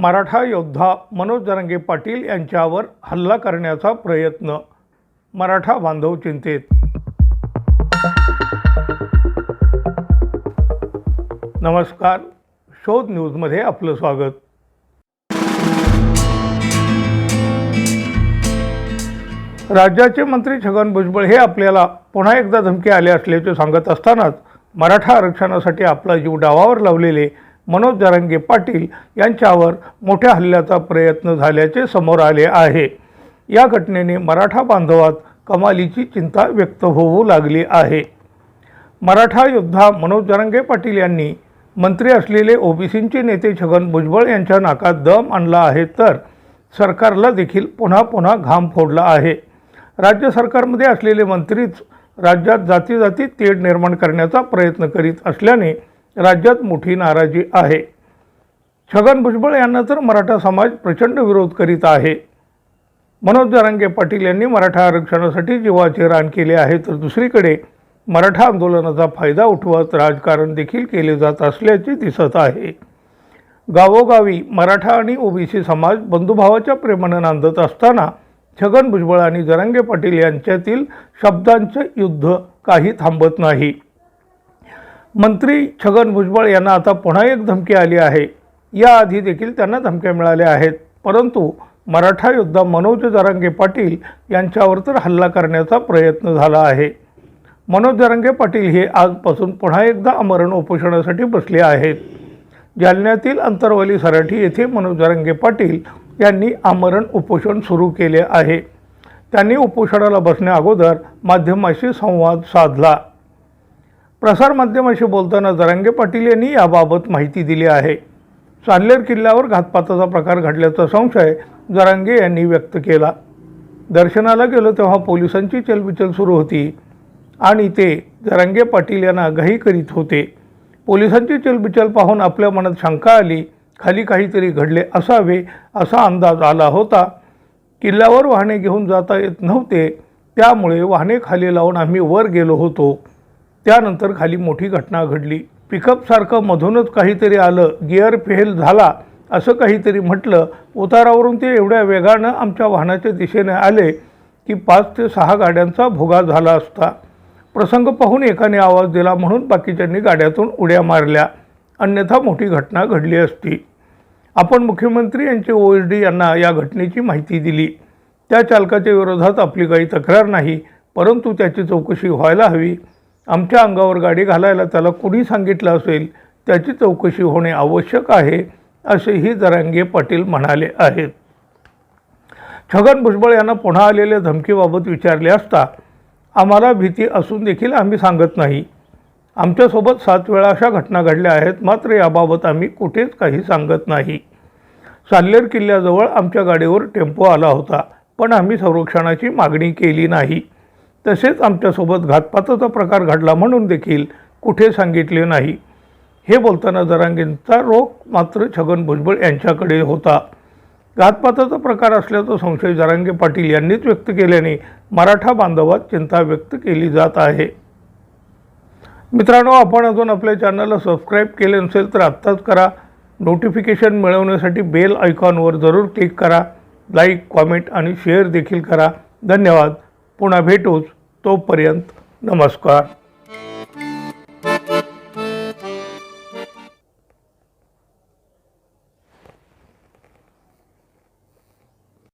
मराठा योद्धा मनोज जरांगे पाटील यांच्यावर हल्ला करण्याचा प्रयत्न. मराठा बांधव चिंतेत. नमस्कार. शोध न्यूजमध्ये आपलं स्वागत. राज्याचे मंत्री छगन भुजबळ हे आपल्याला पुन्हा एकदा धमकी आले असल्याचे सांगत असतानाच मराठा आरक्षणासाठी आपला जीव डावावर लावलेले मनोज जारंगे पाटील यांच्यावर मोठ्या हल्ल्याचा प्रयत्न झाल्याचे समोर आले आहे. या घटनेने मराठा बांधवात कमालीची चिंता व्यक्त होऊ लागली आहे. मराठा योद्धा मनोज जारंगे पाटील यांनी मंत्री असलेले ओबीसींचे नेते छगन भुजबळ यांच्या नाकात दम आणला आहे तर सरकारला देखील पुन्हा पुन्हा घाम फोडला आहे. राज्य सरकारमध्ये असलेले मंत्रीच राज्यात जाती जाती तेढ निर्माण करण्याचा प्रयत्न करीत असल्याने राज्यात मोठी नाराजी आहे. छगन भुजबळ यांना तर मराठा समाज प्रचंड विरोध करीत आहे. मनोज जरांगे पाटील यांनी मराठा आरक्षणासाठी जीवाचे रान केले आहे तर दुसरीकडे मराठा आंदोलनाचा फायदा उठवत राजकारण देखील केले जात असल्याचे दिसत आहे. गावोगावी मराठा आणि ओबीसी समाज बंधुभावाच्या प्रेमानं नांदत असताना छगन भुजबळ आणि जरांगे पाटील यांच्यातील शब्दांचे युद्ध काही थांबत नाही. मंत्री छगन भुजबळ यांना आता पुन्हा एक धमकी आली आहे. याआधी देखील त्यांना धमक्या मिळाल्या आहेत. परंतु मराठा योद्धा मनोज जरांगे पाटील यांच्यावर तर हल्ला करण्याचा प्रयत्न झाला आहे. मनोज जरांगे पाटील हे आजपासून पुन्हा एकदा आमरण उपोषणासाठी बसले आहेत. जालन्यातील अंतरवली सराठी येथे मनोज जरांगे पाटील यांनी आमरण उपोषण सुरू केले आहे. त्यांनी उपोषणाला बसण्याअगोदर माध्यमाशी संवाद साधला. प्रसारमाध्यमाशी बोलताना जरांगे पाटील यांनी याबाबत माहिती दिली आहे. चांदलेर किल्ल्यावर घातपाताचा प्रकार घडल्याचा संशय जरांगे यांनी व्यक्त केला. दर्शनाला गेलो तेव्हा पोलिसांची चलबिचल सुरू होती आणि ते जरांगे पाटील यांना घाई करीत होते. पोलिसांची चलबिचल पाहून आपल्या मनात शंका आली खाली काहीतरी घडले असावे असा अंदाज आला होता. किल्ल्यावर वाहने घेऊन जाता येत नव्हते त्यामुळे वाहने खाली लावून आम्ही वर गेलो होतो. त्यानंतर खाली मोठी घटना घडली. पिकअपसारखं मधूनच काहीतरी आलं. गिअर फेल झाला असं काहीतरी म्हटलं. उतारावरून ते एवढ्या वेगानं आमच्या वाहनाच्या दिशेने आले की पाच ते सहा गाड्यांचा भोगा झाला असता. प्रसंग पाहून एकाने आवाज दिला म्हणून बाकीच्यांनी गाड्यातून उड्या मारल्या. अन्यथा मोठी घटना घडली असती. आपण मुख्यमंत्री यांचे ओ एस डी यांना या घटनेची माहिती दिली. त्या चालकाच्या विरोधात आपली काही तक्रार नाही परंतु त्याची चौकशी व्हायला हवी. आमच्या अंगावर गाडी घालायला त्याला कुणी सांगितलं असेल त्याची चौकशी होणे आवश्यक आहे असेही जरांगे पाटील म्हणाले आहेत. छगन भुजबळ यांना पुन्हा आलेल्या धमकीबाबत विचारले असता आम्हाला भीती असून देखील आम्ही सांगत नाही. आमच्यासोबत सात वेळा अशा घटना घडल्या आहेत मात्र याबाबत आम्ही कुठेच काही सांगत नाही. साल्लेर किल्ल्याजवळ आमच्या गाडीवर टेम्पो आला होता पण आम्ही संरक्षणाची मागणी केली नाही. तसेच आमच्यासोबत घातपाताचा प्रकार घडला म्हणून देखील कुठे सांगितले नाही. हे बोलताना जरांगेंचा रोख मात्र छगन भुजबळ यांच्याकडे होता. घातपाताचा प्रकार असल्याचा संशय जरांगे पाटील यांनीच व्यक्त केल्याने मराठा बांधवात चिंता व्यक्त केली जात आहे. मित्रांनो आपण अजून आपल्या चॅनलला सबस्क्राईब केले नसेल तर आत्ताच करा. नोटिफिकेशन मिळवण्यासाठी बेल आयकॉनवर जरूर क्लिक करा. लाईक कॉमेंट आणि शेअर देखील करा. धन्यवाद. पुन्हा भेटूच. तोपर्यंत नमस्कार.